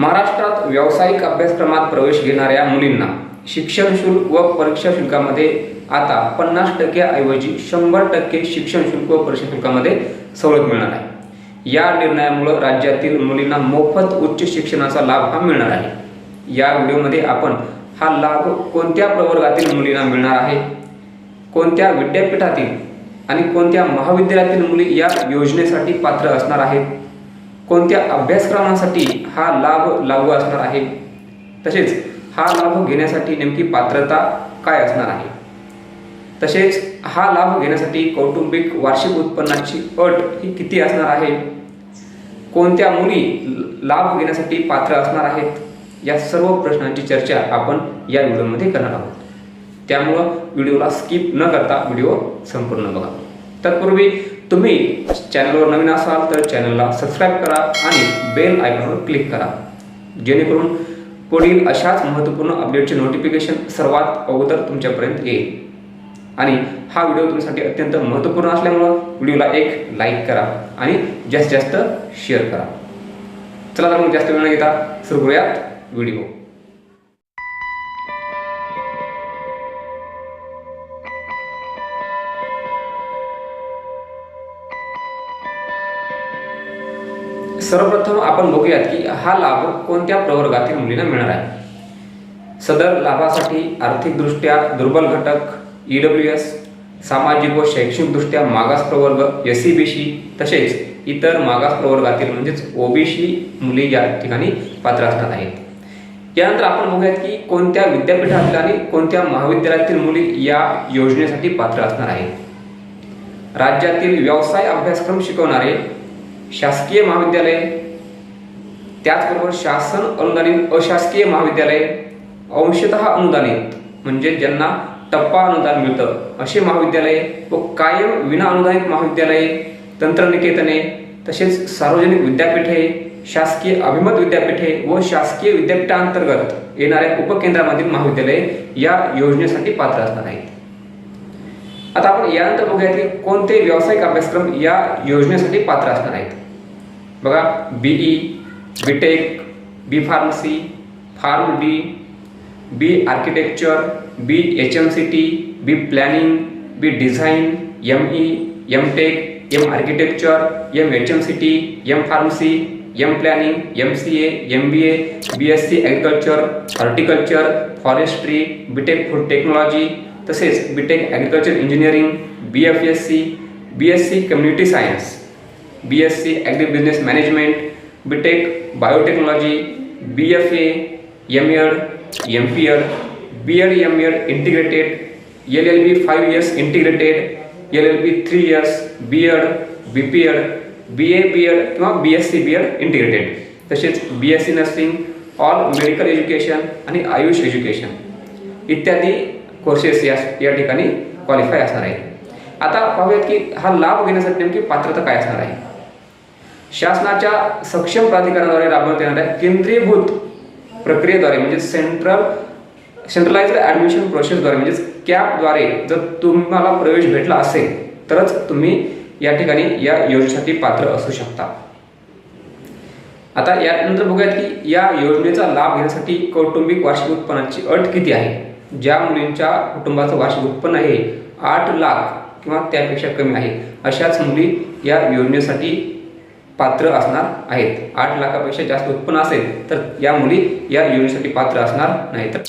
महाराष्ट्रात व्यावसायिक अभ्यासक्रमात प्रवेश घेणाऱ्या मुलींना शिक्षण शुल्क व परीक्षा शुल्कामध्ये आता पन्नास टक्क्याऐवजी शंभर टक्के शिक्षण शुल्क व परीक्षा शुल्कामध्ये सवलत मिळणार आहे. या निर्णयामुळे राज्यातील मुलींना मोफत उच्च शिक्षणाचा लाभ हा मिळणार आहे. या व्हिडिओमध्ये आपण हा लाभ कोणत्या प्रवर्गातील मुलींना मिळणार आहे कोणत्या विद्यापीठातील आणि कोणत्या महाविद्यालयातील मुली या योजनेसाठी पात्र असणार आहेत कोणत्या अभ्यासक्रमासाठी हा लाभ लागू असणार आहे? तसेच हा लाभ घेण्यासाठी नेमकी पात्रता काय असणार आहे? तसेच हा लाभ घेण्यासाठी कौटुंबिक वार्षिक उत्पन्नाची अट ही किती असणार आहे? कोणत्या मुली लाभ घेण्यासाठी पात्र असणार आहेत? या सर्व प्रश्नांची चर्चा आपण या व्हिडिओमध्ये करणार आहोत. त्यामुळं व्हिडिओला स्किप न करता व्हिडिओ संपूर्ण बघा. तत्पूर्वी तुम्ही चॅनलवर नवीन असाल तर चॅनलला सबस्क्राईब करा आणि बेल आयकॉनवर क्लिक करा. जेणेकरून पुढील अशाच महत्त्वपूर्ण अपडेटचे नोटिफिकेशन सर्वात अगोदर तुमच्यापर्यंत येईल. आणि हा व्हिडिओ तुमच्यासाठी अत्यंत महत्त्वपूर्ण असल्यामुळं व्हिडिओला एक लाईक करा आणि जास्तीत जास्त शेअर करा. चला तर मग जास्त वेळ न घेता सुरू करूयात व्हिडिओ सर्वप्रथम आपण बघूयात की हा लाभ कोणत्या प्रवर्गातील मुलींना मिळणार आहे? सदर लाभासाठी आर्थिकदृष्ट्या दुर्बल घटक ई डब्ल्यू एस सामाजिक व शैक्षणिकदृष्ट्या मागास प्रवर्ग एस सी बी सी तसेच इतर मागास प्रवर्गातील म्हणजेच ओबीसी मुली या ठिकाणी पात्र असणार आहेत. यानंतर आपण बघूयात की कोणत्या विद्यापीठातील आणि कोणत्या महाविद्यालयातील मुली या योजनेसाठी पात्र असणार आहेत? राज्यातील व्यवसाय अभ्यासक्रम शिकवणारे शासकीय महाविद्यालय त्याचबरोबर शासन अनुदानित अशासकीय महाविद्यालय अंशतः अनुदानित म्हणजे ज्यांना टप्पा अनुदान मिळतं. असे महाविद्यालय व कायम विना अनुदानित महाविद्यालये तंत्रनिकेतने तसेच सार्वजनिक विद्यापीठे शासकीय अभिमत विद्यापीठे व शासकीय विद्यापीठांतर्गत येणाऱ्या उपकेंद्रामधील महाविद्यालये या योजनेसाठी पात्र असणार आहेत. आता आपण यानंतर बघूया की कोणते व्यावसायिक अभ्यासक्रम या योजनेसाठी पात्र असणार आहेत. बघा BE B tech B pharmacy pharm B B architecture B H M C T B planning B design M E M tech M architecture M H M C T M pharmacy M planning M C A M B A B S C agriculture horticulture forestry B tech food technology तसेच B tech agriculture engineering B F S C B S C community science B S C agri business management B tech biotechnology B F A M Ed M P Ed B Ed M Ed integrated L L B five years integrated L L B three years B Ed B P Ed B A B Ed किंवा B S C B Ed integrated तसेच B S C nursing all medical education आणि Ayush education इत्यादी courses या या ठिकाणी qualify असणार आहे. आता पाहूयात की हा लाभ घेण्यासाठी नेमकी पात्रता काय असणार आहे. शासनाच्या सक्षम प्राधिकरणाद्वारे राबवण्यात येणाऱ्या केंद्रीयभूत प्रक्रियेद्वारे म्हणजे सेंट्रल सेंट्रलाइज्ड ॲडमिशन प्रोसेसद्वारे म्हणजेच कॅपद्वारे जर तुम्हाला प्रवेश भेटला असेल तरच तुम्ही या ठिकाणी या योजनेसाठी पात्र असू शकता. आता यानंतर बघूयात की या योजनेचा लाभ घेण्यासाठी कौटुंबिक वार्षिक उत्पन्नाची अट किती आहे. ज्या मुलींच्या कुटुंबाचं वार्षिक उत्पन्न आहे आठ लाख किंवा त्यापेक्षा कमी आहे. अशाच मुली या योजनेसाठी पात्र असणार आहेत. आठ लाखापेक्षा जास्त उत्पन्न असेल तर या मुली या योजनेसाठी पात्र असणार नाही तर